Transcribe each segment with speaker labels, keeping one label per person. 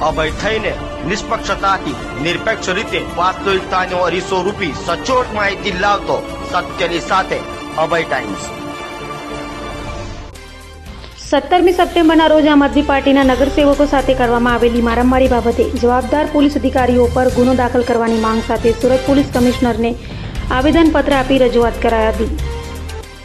Speaker 1: અભય થઈને નિષ્પક્ષતાથી, નિરપેક્ષ રીતે વાસ્તવિકતાનો અરીસો રૂપી સચોટ માહિતી લાવતો સત્યની સાથે અભય ટાઈમ્સ.
Speaker 2: સત્તરમી સપ્ટેમ્બરના રોજ આમ આદમી પાર્ટીના નગરસેવકો સાથે કરવામાં આવેલી મારામારી બાબતે જવાબદાર પોલીસ અધિકારીઓ પર ગુનો દાખલ કરવાની માંગ સાથે સુરત પોલીસ કમિશનરને આવેદનપત્ર આપી રજૂઆત કરાઈ હતી.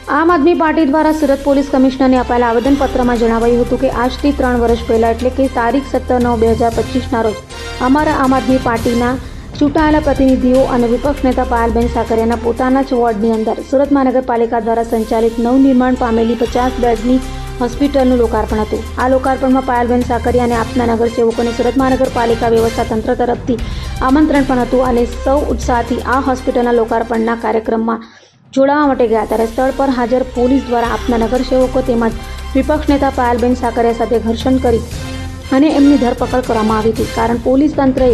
Speaker 2: આમ આદમી પાર્ટી દ્વારા સુરત પોલીસ કમિશનરને અપાયેલા આવેદનપત્રમાં જણાવાયું હતું કે આજથી ત્રણ વર્ષ પહેલાં એટલે કે તારીખ સત્તર નવ બે હજાર પચીસના રોજ અમારા આમ આદમી પાર્ટીના ચૂંટાયેલા પ્રતિનિધિઓ અને વિપક્ષ નેતા પાયલબેન સાકરિયાના પોતાના જ વોર્ડની અંદર સુરત મહાનગરપાલિકા દ્વારા સંચાલિત નવનિર્માણ પામેલી પચાસ બેડની હોસ્પિટલનું લોકાર્પણ હતું. આ લોકાર્પણમાં પાયલબેન સાકરિયા અને આપના નગરસેવકોને સુરત મહાનગરપાલિકા વ્યવસ્થા તંત્ર તરફથી આમંત્રણ પણ હતું અને સૌ ઉત્સાહથી આ હોસ્પિટલના લોકાર્પણના કાર્યક્રમમાં જોડાવા માટે ગયા. ત્યારે સ્થળ પર હાજર પોલીસ દ્વારા આપના નગરસેવકો તેમજ વિપક્ષ નેતા પાયલબેન સાકરિયા સાથે ઘર્ષણ કરી અને એમની ધરપકડ કરવામાં આવી હતી. કારણ પોલીસ તંત્રએ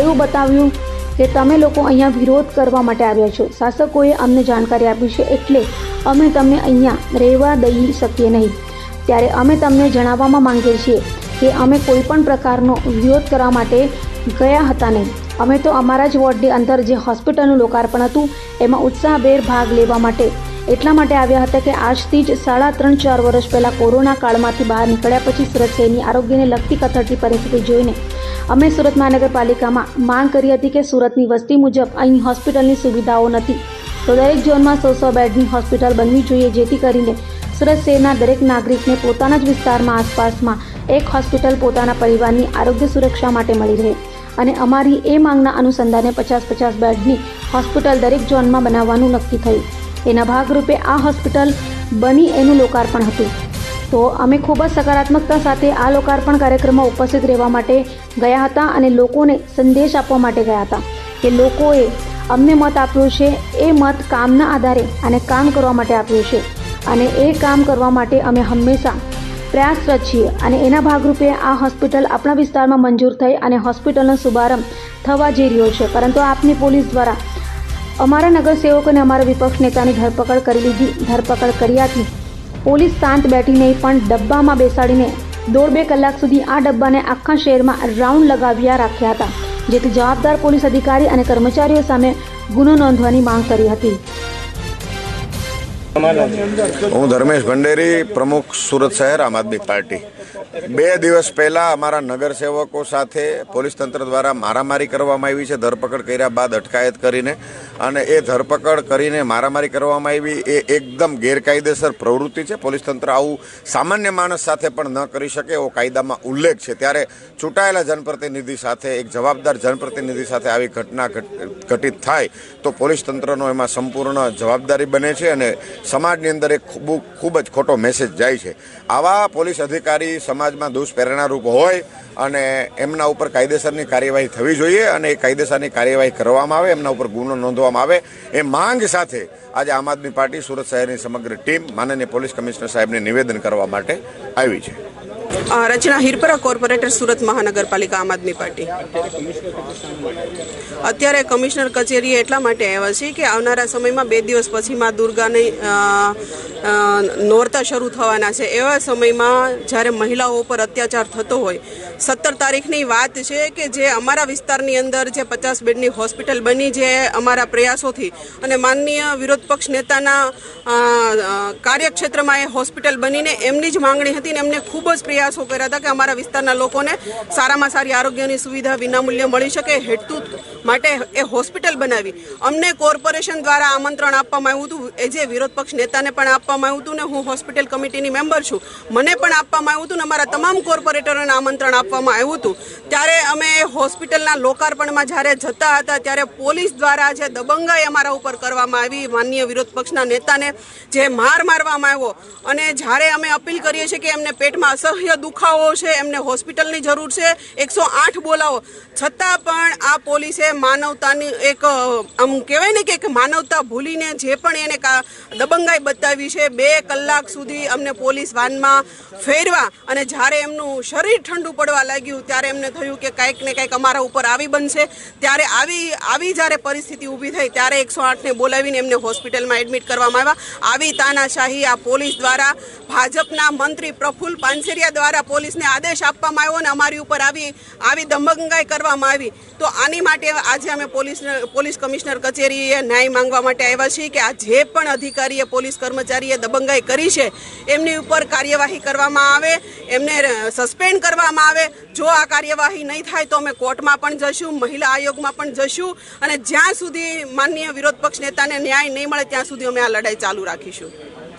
Speaker 2: એવું બતાવ્યું કે તમે લોકો અહીંયા વિરોધ કરવા માટે આવ્યા છો. શાસકોએ અમને જાણકારી આપી છે એટલે અમે તમને અહીંયા રહેવા દઈ શકીએ નહીં. ત્યારે અમે તમને જણાવવામાં માંગીએ છીએ કે અમે કોઈ પણ પ્રકારનો વિરોધ કરવા માટે ગયા હતા નહીં. અમે તો અમારા જ વોર્ડની અંદર જે હોસ્પિટલનું લોકાર્પણ હતું, એમાં ઉત્સાહભેર ભાગ લેવા માટે એટલા માટે આવ્યા હતા કે આજથી જ સાડા ત્રણ ચાર વર્ષ પહેલાં કોરોના કાળમાંથી બહાર નીકળ્યા પછી સુરત શહેરની આરોગ્યને લગતી કથળતી પરિસ્થિતિ જોઈને અમે સુરત મહાનગરપાલિકામાં માંગ કરી હતી કે સુરતની વસ્તી મુજબ અહીં હોસ્પિટલની સુવિધાઓ નથી. તો દરેક ઝોનમાં સો સો બેડની હોસ્પિટલ બનવી જોઈએ જેથી કરીને સુરત શહેરના દરેક નાગરિકને પોતાના જ વિસ્તારમાં આસપાસમાં એક હોસ્પિટલ પોતાના પરિવારની આરોગ્ય સુરક્ષા માટે મળી રહે. અને અમારી એ માંગના અનુસંધાને પચાસ પચાસ બેડની હોસ્પિટલ દરેક ઝોનમાં બનાવવાનું નક્કી થયું. એના ભાગરૂપે આ હોસ્પિટલ બની એનું લોકાર્પણ હતું. તો અમે ખૂબ જ સકારાત્મકતા સાથે આ લોકાર્પણ કાર્યક્રમમાં ઉપસ્થિત રહેવા માટે ગયા હતા અને લોકોને સંદેશ આપવા માટે ગયા હતા કે લોકોએ અમને મત આપ્યો છે, એ મત કામના આધારે અને કામ કરવા માટે આપ્યું છે. અને એ કામ કરવા માટે અમે હંમેશા પ્રયાસરત છીએ અને એના ભાગરૂપે આ હોસ્પિટલ આપણા વિસ્તારમાં મંજૂર થઈ અને હોસ્પિટલનો શુભારંભ થવા જઈ રહ્યો છે. પરંતુ આપની પોલીસ દ્વારા અમારા નગરસેવકોને અમારા વિપક્ષ નેતાની ધરપકડ કરી લીધી. ધરપકડ કર્યાથી પોલીસ શાંત બેઠી નહીં પણ ડબ્બામાં બેસાડીને દોઢ બે કલાક સુધી આ ડબ્બાને આખા શહેરમાં રાઉન્ડ લગાવ્યા રાખ્યા હતા, જેથી જવાબદાર પોલીસ અધિકારી અને કર્મચારીઓ સામે ગુનો નોંધવાની માંગ કરી હતી.
Speaker 3: હું ધર્મેશ ભંડેરી પ્રમુખ સુરત શહેર આમ આદમી પાર્ટી. બે દિવસ પહેલા અમારા નગરસેવકો સાથે પોલીસ તંત્ર દ્વારા મારામારી કરવામાં આવી છે. ધરપકડ કર્યા બાદ અટકાયત કરીને અને એ ધરપકડ કરીને મારામારી કરવામાં આવી એ એકદમ ગેરકાયદેસર પ્રવૃત્તિ છે. પોલીસ તંત્ર આવું સામાન્ય માણસ સાથે પણ ન કરી શકે એવો કાયદામાં ઉલ્લેખ છે. ત્યારે ચૂંટાયેલા જનપ્રતિનિધિ સાથે, એક જવાબદાર જનપ્રતિનિધિ સાથે આવી ઘટના ઘટિત થાય તો પોલીસ તંત્રનો એમાં સંપૂર્ણ જવાબદારી બને છે અને સમાજની અંદર એક ખૂબ ખૂબ જ ખોટો મેસેજ જાય છે. આવા પોલીસ અધિકારી સમાજમાં દુષ્પ્રેરણારૂપ હોય અને એમના ઉપર કાયદેસરની કાર્યવાહી થવી જોઈએ અને એ કાયદેસરની કાર્યવાહી કરવામાં આવે, એમના ઉપર ગુનો નોંધવામાં આવે, એ માંગ સાથે આજે આમ આદમી પાર્ટી સુરત શહેરની સમગ્ર ટીમ માનનીય પોલીસ કમિશનર સાહેબને નિવેદન કરવા માટે આવી છે.
Speaker 4: રચના હિરપરા કોર્પોરેટર સુરત મહાનગરપાલિકા આમ આદમી પાર્ટી. અત્યારે કમિશનર કચેરીએ એટલા માટે આવ્યા છે કે આવનારા સમયમાં બે દિવસ પછી માં દુર્ગાની નોરતા શરૂ થવાના છે. એવા સમયમાં જ્યારે મહિલાઓ પર અત્યાચાર થતો હોય, સત્તર તારીખની વાત છે કે જે અમારા વિસ્તારની અંદર જે પચાસ બેડની હોસ્પિટલ બની જે અમારા પ્રયાસોથી અને માનનીય વિરોધ પક્ષ નેતાના કાર્યક્ષેત્રમાં એ હોસ્પિટલ બનીને એમની જ માંગણી હતી ને એમને ખૂબ જ પ્રયાસો કર્યા હતા કે અમારા વિસ્તારના લોકોને સારામાં સારી આરોગ્યની સુવિધા વિનામૂલ્યે મળી શકે હેતુ માટે એ હોસ્પિટલ બનાવી. અમને કોર્પોરેશન દ્વારા આમંત્રણ આપવામાં આવ્યું હતું. એ જે વિરોધ પક્ષ નેતાને પણ આપવામાં આવ્યું હતું ને હું હોસ્પિટલ કમિટીની મેમ્બર છું. મને પણ આપવામાં આવ્યું હતું ને અમારા તમામ કોર્પોરેટરોને આમંત્રણ આપવામાં આવ્યું હતું. ત્યારે અમે હોસ્પિટલના લોકાર્પણમાં જ્યારે જતા હતા, ત્યારે પોલીસ દ્વારા જે દબંગાઈ અમારા ઉપર કરવામાં આવી, માનનીય વિરોધ પક્ષના નેતાને જે માર મારવામાં આવ્યો અને જ્યારે અમે અપીલ કરીએ છીએ કે એમને પેટમાં અસહ્ય દુખાવો છે, એમને હોસ્પિટલની જરૂર છે, એકસો આઠ બોલાવો. છતાં પણ આ પોલીસે માનવતાની એક આમ કહેવાય ને કે માનવતા ભૂલીને જે પણ એને દબંગાઈ બતાવી છે, બે કલાક સુધી અમને પોલીસ વાનમાં ફેરવા અને જ્યારે એમનું શરીર ઠંડુ પડવા લાગ્યું, ત્યારે એમને થયું કે કાંઈક ને કાંઈક અમારા ઉપર આવી બનશે. ત્યારે આવી આવી જ્યારે પરિસ્થિતિ ઊભી થઈ, ત્યારે એકસો આઠને બોલાવીને એમને હોસ્પિટલમાં એડમિટ કરવામાં આવ્યા. આવી તાનાશાહી આ પોલીસ દ્વારા ભાજપના મંત્રી પ્રફુલ પાનસેરિયા દ્વારા પોલીસને આદેશ આપવામાં આવ્યો અને અમારી ઉપર આવી આવી દમંગાઈ કરવામાં આવી. તો આની માટે આજે અમે પોલીસ પોલીસ કમિશનર કચેરીએ ન્યાય માંગવા માટે આવ્યા છીએ કે આ જે પણ અધિકારીએ પોલીસ કર્મચારીએ દબંગાઈ કરી છે, એમની ઉપર કાર્યવાહી કરવામાં આવે, એમને સસ્પેન્ડ કરવામાં આવે. જો આ કાર્યવાહી નહીં થાય તો અમે કોર્ટમાં પણ જશું, મહિલા આયોગમાં પણ જશું અને જ્યાં સુધી માનનીય વિરોધ પક્ષ નેતાને ન્યાય નહીં મળે ત્યાં સુધી અમે આ લડાઈ ચાલુ રાખીશું.